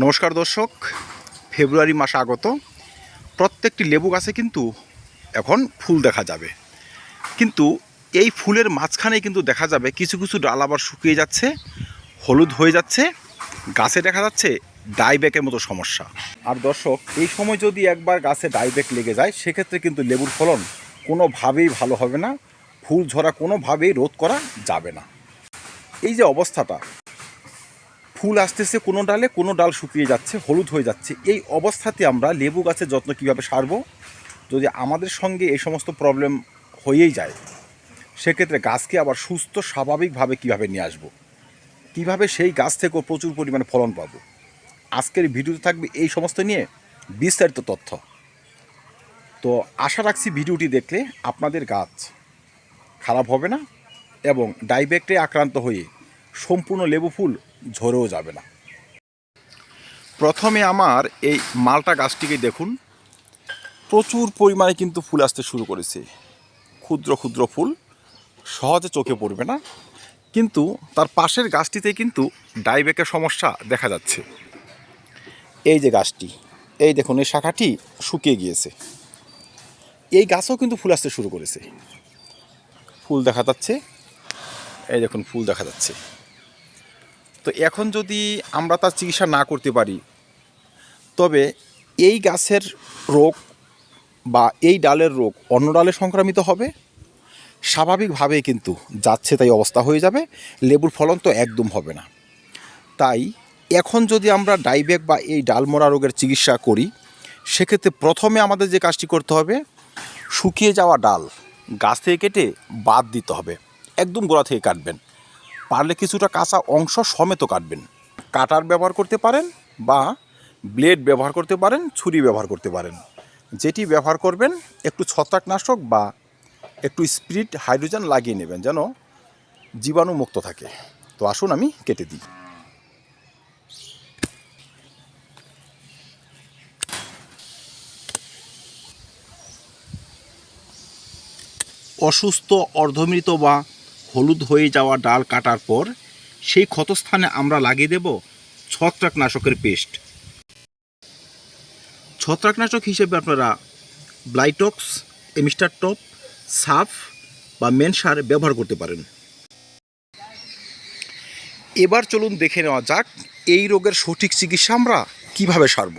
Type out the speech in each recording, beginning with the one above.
নমস্কার দর্শক, ফেব্রুয়ারি মাস আগত। প্রত্যেকটি লেবু গাছে কিন্তু এখন ফুল দেখা যাবে। কিন্তু এই ফুলের মাঝখানে কিন্তু দেখা যাবে কিছু কিছু ডাল আবার শুকিয়ে যাচ্ছে, হলুদ হয়ে যাচ্ছে, গাছে দেখা যাচ্ছে ডাইব্যাকের মতো সমস্যা। আর দর্শক, এই সময় যদি একবার গাছে ডাইব্যাক লেগে যায়, সেক্ষেত্রে কিন্তু লেবুর ফলন কোনোভাবেই ভালো হবে না, ফুল ঝরা কোনোভাবেই রোধ করা যাবে না। এই যে অবস্থাটা ফুল আসতেছে কোনো ডালে, কোনো ডাল শুকিয়ে যাচ্ছে, হলুদ হয়ে যাচ্ছে। এই অবস্থাতে আমরা লেবু গাছের যত্ন কীভাবে সারবো? যদি আমাদের সঙ্গে এই সমস্ত প্রবলেম হয়েই যায়, সেক্ষেত্রে গাছকে আবার সুস্থ, স্বাভাবিকভাবে কীভাবে নিয়ে আসব? কীভাবে সেই গাছ থেকেও প্রচুর পরিমাণে ফলন পাবো? আজকের ভিডিওতে থাকবে এই সমস্ত নিয়ে বিস্তারিত তথ্য। তো আশা রাখছি ভিডিওটি দেখলে আপনাদের গাছ খারাপ হবে না এবং ডাইব্যাক্টে আক্রান্ত হয়ে সম্পূর্ণ লেবু ফুল ঝরেও যাবে না। প্রথমে আমার এই মালটা গাছটিকে দেখুন, প্রচুর পরিমাণে কিন্তু ফুল আসতে শুরু করেছে। ক্ষুদ্র ক্ষুদ্র ফুল, সহজে চোখে পড়বে না, কিন্তু তার পাশের গাছটিতে কিন্তু ডাইব্যাকের সমস্যা দেখা যাচ্ছে। এই যে গাছটি, এই দেখুন, এই শাখাটি শুকিয়ে গিয়েছে। এই গাছও কিন্তু ফুল আসতে শুরু করেছে। ফুল দেখা যাচ্ছে, এই দেখুন, ফুল দেখা যাচ্ছে। তো এখন যদি আমরা তার চিকিৎসা না করতে পারি, তবে এই গাছের রোগ বা এই ডালের রোগ অন্য ডালে সংক্রামিত হবে। স্বাভাবিকভাবেই কিন্তু যাচ্ছে তাই অবস্থা হয়ে যাবে, লেবুর ফলন তো একদম হবে না। তাই এখন যদি আমরা ডাইব্যাক বা এই ডালমরা রোগের চিকিৎসা করি, সেক্ষেত্রে প্রথমে আমাদের যে কাজটি করতে হবে, শুকিয়ে যাওয়া ডাল গাছ থেকে কেটে বাদ দিতে হবে, একদম গোড়া থেকে কাটবেন। পারলে কিছুটা কাঁচা অংশ সমেত কাটবেন। কাটার ব্যবহার করতে পারেন বা ব্লেড ব্যবহার করতে পারেন, ছুরি ব্যবহার করতে পারেন। যেটি ব্যবহার করবেন, একটু ছত্রাকনাশক বা একটু স্পিরিট হাইড্রোজেন লাগিয়ে নেবেন যেন জীবাণু মুক্ত থাকে। তো আসুন আমি কেটে দিই। অসুস্থ, অর্ধমৃত বা হলুদ হয়ে যাওয়া ডাল কাটার পর সেই ক্ষতস্থানে আমরা লাগিয়ে দেব ছত্রাকনাশকের পেস্ট। ছত্রাকনাশক হিসেবে আপনারা ব্লাইটক্স, এমিস্টার টপ, সাফ বা মেনসার ব্যবহার করতে পারেন। এবার চলুন দেখে নেওয়া যাক এই রোগের সঠিক চিকিৎসা আমরা কীভাবে সারব।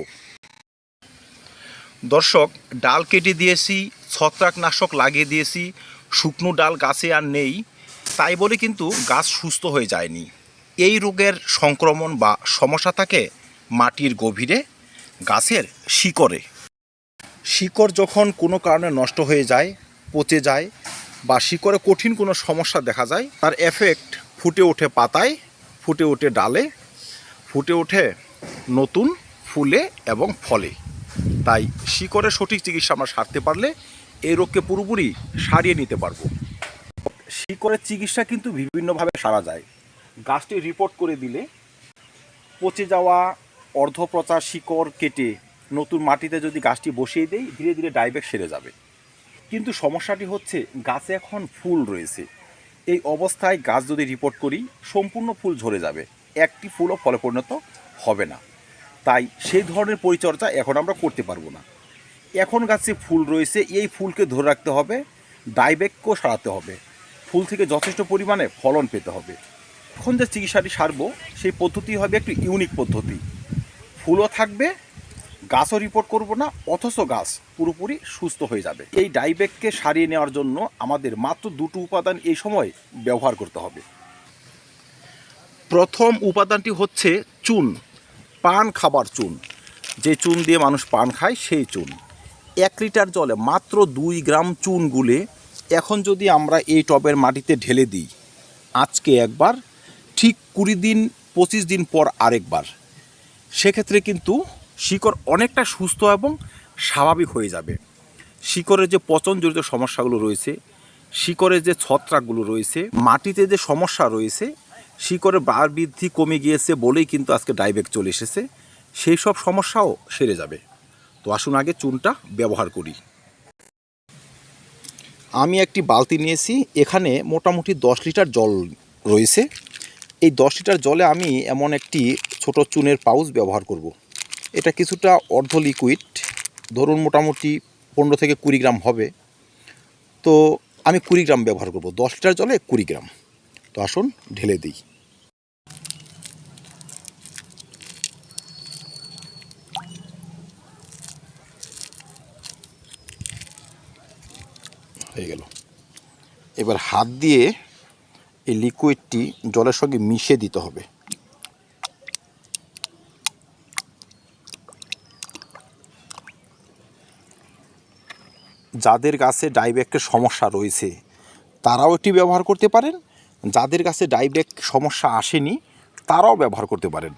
দর্শক, ডাল কেটে দিয়েছি, ছত্রাকনাশক লাগিয়ে দিয়েছি, শুকনো ডাল গাছে আর নেই। তাই বলে কিন্তু গাছ সুস্থ হয়ে যায়নি। এই রোগের সংক্রমণ বা সমস্যা থাকে মাটির গভীরে, গাছের শিকড়ে। শিকড় যখন কোনো কারণে নষ্ট হয়ে যায়, পচে যায় বা শিকড়ে কঠিন কোনো সমস্যা দেখা যায়, তার এফেক্ট ফুটে ওঠে পাতায়, ফুটে ওঠে ডালে, ফুটে ওঠে নতুন ফুলে এবং ফলে। তাই শিকড়ের সঠিক চিকিৎসা আমরা সারতে পারলে এই রোগকে পুরোপুরি সারিয়ে নিতে পারব। শিকড়ের চিকিৎসা কিন্তু বিভিন্নভাবে সারা যায়। গাছটি রিপোর্ট করে দিলে পচে যাওয়া অর্ধপ্রচার শিকড় কেটে নতুন মাটিতে যদি গাছটি বসিয়ে দেই, ধীরে ধীরে ডাইব্যাক সেরে যাবে। কিন্তু সমস্যাটি হচ্ছে গাছে এখন ফুল রয়েছে। এই অবস্থায় গাছ যদি রিপোর্ট করি, সম্পূর্ণ ফুল ঝরে যাবে। একটি ফুলও ফলে পরিণত হবে না। তাই সেই ধরনের পরিচর্যা এখন আমরা করতে পারব না। এখন গাছে ফুল রয়েছে, এই ফুলকে ধরে রাখতে হবে ডাইব্যাককেও সারাতে হবে। ফুল থেকে যথেষ্ট পরিমাণে ফলন পেতে হবে। এখন যে চিকিৎসাটি সারবো, সেই পদ্ধতি হবে একটি ইউনিক পদ্ধতি। ফুলও থাকবে, গাছও রিপোর্ট করব না, অথচ গাছ পুরোপুরি সুস্থ হয়ে যাবে। এই ডাইব্যাককে সারিয়ে নেওয়ার জন্য আমাদের মাত্র দুটো উপাদান এই সময় ব্যবহার করতে হবে। প্রথম উপাদানটি হচ্ছে চুন, পান খাবার চুন। যে চুন দিয়ে মানুষ পান খায়, সেই চুন। এক লিটার জলে মাত্র দুই গ্রাম চুন গুলে এখন যদি আমরা এই টবের মাটিতে ঢেলে দিই, আজকে একবার, ঠিক কুড়ি দিন, পঁচিশ দিন পর আরেকবার, সেক্ষেত্রে কিন্তু শিকড় অনেকটা সুস্থ এবং স্বাভাবিক হয়ে যাবে। শিকড়ের যে পচন জড়িত সমস্যাগুলো রয়েছে, শিকড়ের যে ছত্রাকগুলো রয়েছে, মাটিতে যে সমস্যা রয়েছে, শিকড়ের বার বৃদ্ধি কমে গিয়েছে বলেই কিন্তু আজকে ডাইব্যাক চলে এসেছে। সেই সব সমস্যাও সেরে যাবে। তো আসুন আগে চুনটা ব্যবহার করি। আমি একটি বালতি নিয়েছি, এখানে মোটামুটি দশ লিটার জল রয়েছে। এই দশ লিটার জলে আমি এমন একটি ছোট চুনের পাউচ ব্যবহার করব। এটা কিছুটা অর্ধ লিকুইড ধরুন মোটামুটি পনেরো থেকে কুড়ি গ্রাম হবে। তো আমি কুড়ি গ্রাম ব্যবহার করব, দশ লিটার জলে কুড়ি গ্রাম। তো আসুন ঢেলে দিই। হয়ে গেল। এবার হাত দিয়ে এই লিকুইডটি জলের সঙ্গে মিশিয়ে দিতে হবে। যাদের গাছে ডাইব্যাকের সমস্যা রয়েছে, তারাও এটি ব্যবহার করতে পারেন। যাদের গাছে ডাইব্যাক সমস্যা আসেনি, তারাও ব্যবহার করতে পারেন।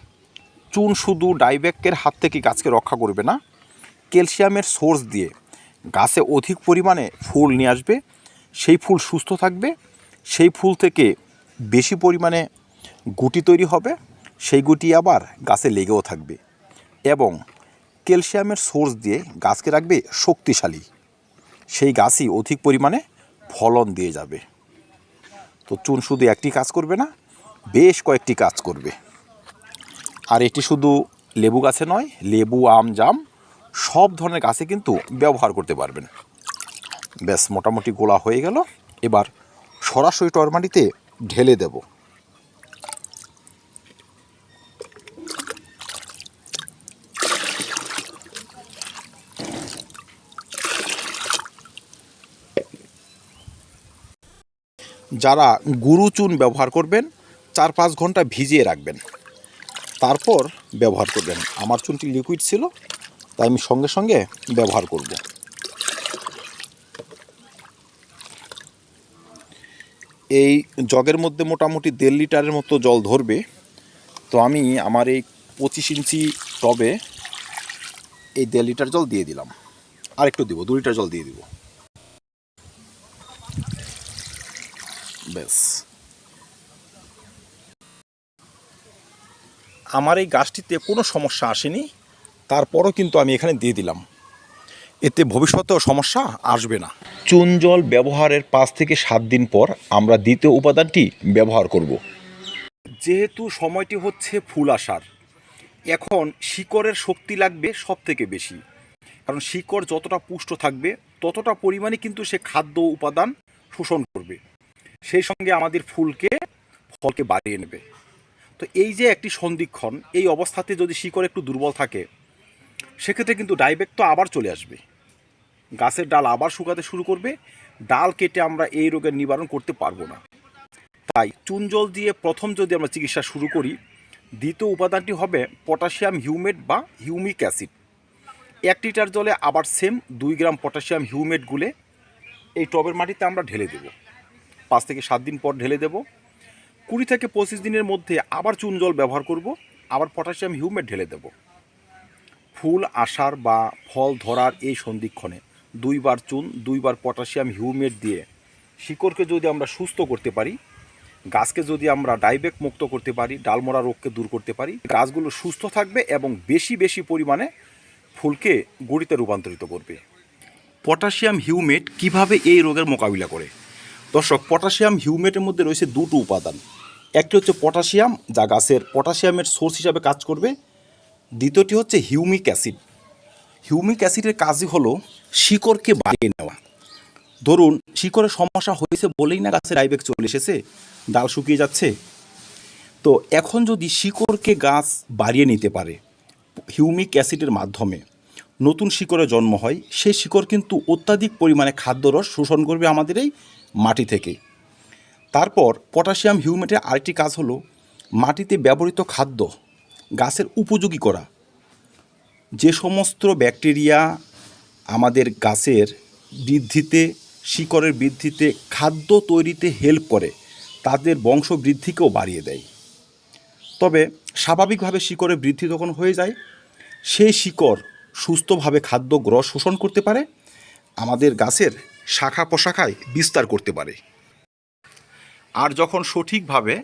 চুন শুধু ডাইব্যাকের হাত থেকে গাছকে রক্ষা করবে না, ক্যালসিয়ামের সোর্স দিয়ে গাছে অধিক পরিমাণে ফুল নিয়ে আসবে, সেই ফুল সুস্থ থাকবে, সেই ফুল থেকে বেশি পরিমাণে গুটি তৈরি হবে, সেই গুটি আবার গাছে লেগেও থাকবে এবং ক্যালসিয়ামের সোর্স দিয়ে গাছকে রাখবে শক্তিশালী। সেই গাছই অধিক পরিমাণে ফলন দিয়ে যাবে। তো চুন শুধু একটি কাজ করবে না, বেশ কয়েকটি কাজ করবে। আর এটি শুধু লেবু গাছে নয়, লেবু, আম, জাম সব ধরনের গাছে কিন্তু ব্যবহার করতে পারবেন। ব্যাস, মোটামুটি গোলা হয়ে গেল। এবার সরাসরি টরমাটিতে ঢেলে দেব। যারা গুরু চুন ব্যবহার করবেন, চার পাঁচ ঘণ্টা ভিজিয়ে রাখবেন। তারপর ব্যবহার করবেন। আমার চুনটি লিকুইড ছিল। তাই আমি সঙ্গে সঙ্গে ব্যবহার করব। এই জগের মধ্যে মোটামুটি দেড় লিটারের মতো জল ধরবে। তো আমি আমার এই পঁচিশ ইঞ্চি টবে এই দেড় লিটার জল দিয়ে দিলাম। আর একটু দিব, দু লিটার জল দিয়ে দিব। ব্যাস। আমার এই গাছটিতে কোনো সমস্যা আসেনি। তারপরও কিন্তু আমি এখানে দিয়ে দিলাম। এতে ভবিষ্যতেও সমস্যা আসবে না। চুন জল ব্যবহারের পাঁচ থেকে সাত দিন পর আমরা দ্বিতীয় উপাদানটি ব্যবহার করব। যেহেতু সময়টি হচ্ছে ফুল আসার এখন শিকড়ের শক্তি লাগবে সব থেকে বেশি। কারণ শিকড় যতটা পুষ্ট থাকবে ততটা পরিমাণে কিন্তু সে খাদ্য উপাদান শোষণ করবে। সেই সঙ্গে আমাদের ফুলকে ফলকে বাড়িয়ে নেবে। তো এই যে একটি সন্ধিক্ষণ এই অবস্থাতে যদি শিকড় একটু দুর্বল থাকে সেক্ষেত্রে কিন্তু ডাইবেক তো আবার চলে আসবে। গাছের ডাল আবার শুকাতে শুরু করবে, ডাল কেটে আমরা এই রোগের নিবারণ করতে পারব না। তাই চুন জল দিয়ে প্রথম যদি আমরা চিকিৎসা শুরু করি, দ্বিতীয় উপাদানটি হবে পটাশিয়াম হিউমেট বা হিউমিক অ্যাসিড। এক লিটার জলে আবার সেম দুই গ্রাম পটাশিয়াম হিউমেট গুলে এই টবের মাটিতে আমরা ঢেলে দেব। পাঁচ থেকে সাত দিন পর ঢেলে দেব। কুড়ি থেকে পঁচিশ দিনের মধ্যে আবার চুন জল ব্যবহার করব, আবার পটাশিয়াম হিউমেট ঢেলে দেব। ফুল আসার বা ফল ধরার এই সন্ধিক্ষণে দুইবার চুন, দুইবার পটাশিয়াম হিউমেট দিয়ে শিকড়কে যদি আমরা সুস্থ করতে পারি, গাছকে যদি আমরা ডাইবেক মুক্ত করতে পারি, ডালমরা রোগকে দূর করতে পারি, গাছগুলো সুস্থ থাকবে এবং বেশি বেশি পরিমাণে ফুলকে গুড়িতে রূপান্তরিত করবে। পটাশিয়াম হিউমেট কীভাবে এই রোগের মোকাবিলা করে? দর্শক, পটাশিয়াম হিউমেটের মধ্যে রয়েছে দুটো উপাদান। একটি হচ্ছে পটাশিয়াম, যা গাছের পটাশিয়ামের সোর্স হিসাবে কাজ করবে। দ্বিতীয়টি হচ্ছে হিউমিক অ্যাসিড। হিউমিক অ্যাসিডের কাজই হলো শিকড়কে বাড়িয়ে নেওয়া। ধরুন শিকড়ের সমস্যা হয়েছে বলেই না গাছের আইবেক চলে এসেছে, ডাল শুকিয়ে যাচ্ছে। তো এখন যদি শিকড়কে গাছ বাড়িয়ে নিতে পারে হিউমিক অ্যাসিডের মাধ্যমে, নতুন শিকড়ে জন্ম হয় সেই শিকড় কিন্তু অত্যাধিক পরিমাণে খাদ্যরস শোষণ করবে আমাদের এই মাটি থেকে। তারপর পটাশিয়াম হিউমেটের আরেকটি কাজ হলো মাটিতে ব্যবহৃত খাদ্য গাছের উপযোগী করা। যে সমস্ত ব্যাকটেরিয়া আমাদের গাছের বৃদ্ধিতে, শিকড়ের বৃদ্ধিতে, খাদ্য তৈরিতে হেল্প করে, তাদের বংশ বৃদ্ধিকেও বাড়িয়ে দেয়। তবে স্বাভাবিকভাবে শিকড়ের বৃদ্ধি যখন হয়ে যায়, সেই শিকড় সুস্থভাবে খাদ্য গ্রহ শোষণ করতে পারে, আমাদের গাছের শাখা প্রশাখায় বিস্তার করতে পারে। আর যখন সঠিকভাবে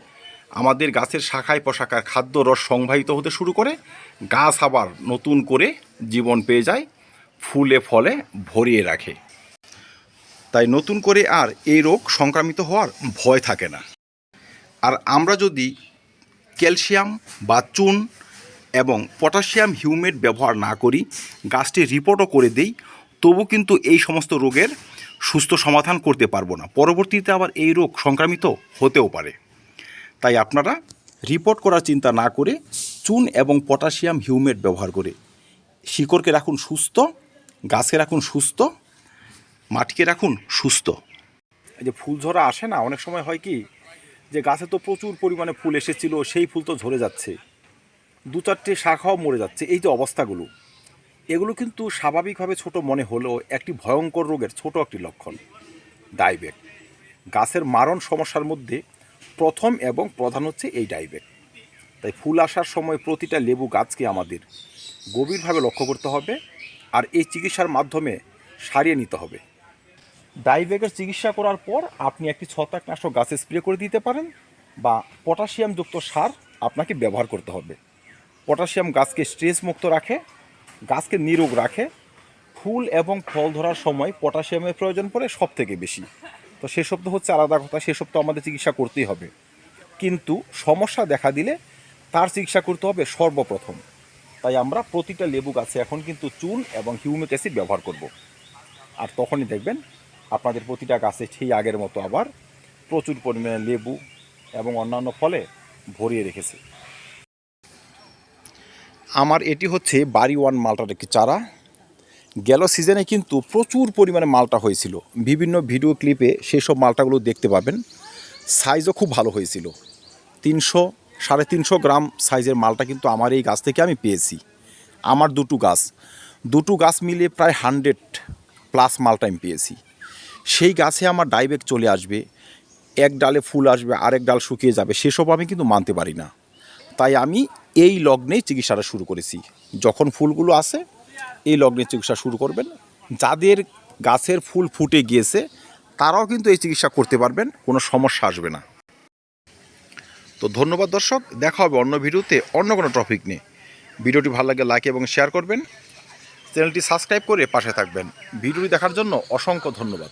আমাদের গাছের শাখায় প্রশাখার খাদ্য রস সংবাহিত হতে শুরু করে গাছ আবার নতুন করে জীবন পেয়ে যায়, ফুলে ফলে ভরিয়ে রাখে। তাই নতুন করে আর এই রোগ সংক্রামিত হওয়ার ভয় থাকে না। আর আমরা যদি ক্যালসিয়াম বা চুন এবং পটাশিয়াম হিউমেট ব্যবহার না করি, গাছটি রিপোর্টও করে দেই, তবু কিন্তু এই সমস্ত রোগের সুস্থ সমাধান করতে পারব না। পরবর্তীতে আবার এই রোগ সংক্রামিত হতেও পারে। তাই আপনারা রিপোর্ট করার চিন্তা না করে চুন এবং পটাশিয়াম হিউমেট ব্যবহার করে শিকড়কে রাখুন সুস্থ, গাছকে রাখুন সুস্থ, মাটিকে রাখুন সুস্থ। এই যে ফুল ঝরা আসে না, অনেক সময় হয় কি যে গাছে তো প্রচুর পরিমাণে ফুল এসেছিল, সেই ফুল তো ঝরে যাচ্ছে। দু চারটে শাখাও মরে যাচ্ছে, এই যে অবস্থাগুলো, এগুলো কিন্তু স্বাভাবিকভাবে ছোট মনে হলেও একটি ভয়ঙ্কর রোগের ছোট একটি লক্ষণ ডাইবেক গাছের মারণ সমস্যার মধ্যে প্রথম এবং প্রধান হচ্ছে এই ডাইবেক তাই ফুল আসার সময় প্রতিটা লেবু গাছকে আমাদের গভীরভাবে লক্ষ্য করতে হবে আর এই চিকিৎসার মাধ্যমে সারিয়ে নিতে হবে। ডাইবেকের চিকিৎসা করার পর আপনি একটি ছত্রাকনাশক গাছে স্প্রে করে দিতে পারেন বা পটাশিয়ামযুক্ত সার আপনাকে ব্যবহার করতে হবে। পটাশিয়াম গাছকে স্ট্রেস মুক্ত রাখে, গাছকে নিরোগ রাখে, ফুল এবং ফল ধরার সময় পটাশিয়ামের প্রয়োজন পড়ে সব থেকে বেশি। তো সেসব তো হচ্ছে আলাদা কথা সেসব তো আমাদের চিকিৎসা করতেই হবে। কিন্তু সমস্যা দেখা দিলে তার চিকিৎসা করতে হবে সর্বপ্রথম। তাই আমরা প্রতিটা লেবু গাছে এখন কিন্তু চুন এবং হিউমিক অ্যাসিড ব্যবহার করব। আর তখনই দেখবেন আপনাদের প্রতিটা গাছে সেই আগের মতো আবার প্রচুর পরিমাণে লেবু এবং অন্যান্য ফলে ভরিয়ে রেখেছে। আমার এটি হচ্ছে বাড়ি ওয়ান মালটার একটি চারা। গেল সিজনে কিন্তু প্রচুর পরিমাণে মালটা হয়েছিল। বিভিন্ন ভিডিও ক্লিপে সেসব মালটাগুলো দেখতে পাবেন। সাইজও খুব ভালো হয়েছিল। তিনশো, সাড়ে তিনশো গ্রাম সাইজের মালটা কিন্তু আমার এই গাছ থেকে আমি পেয়েছি। আমার দুটো গাছ। দুটো গাছ মিলিয়ে প্রায় হান্ড্রেড প্লাস মালটা আমি পেয়েছি। সেই গাছে আমার ডাইবেক চলে আসবে। এক ডালে ফুল আসবে, আরেক ডাল শুকিয়ে যাবে। সেসব আমি কিন্তু মানতে পারি না। তাই আমি এই লগ্নেই চিকিৎসাটা শুরু করেছি। যখন ফুলগুলো আসে এই লগ্নের চিকিৎসা শুরু করবেন। যাদের গাছের ফুল ফুটে গিয়েছে, তারাও কিন্তু এই চিকিৎসা করতে পারবেন, কোনো সমস্যা আসবে না। তো ধন্যবাদ দর্শক, দেখা হবে অন্য ভিডিওতে অন্য কোনো টপিক নিয়ে। ভিডিওটি ভালো লাগে লাইক এবং শেয়ার করবেন। চ্যানেলটি সাবস্ক্রাইব করে পাশে থাকবেন। ভিডিওটি দেখার জন্য অসংখ্য ধন্যবাদ।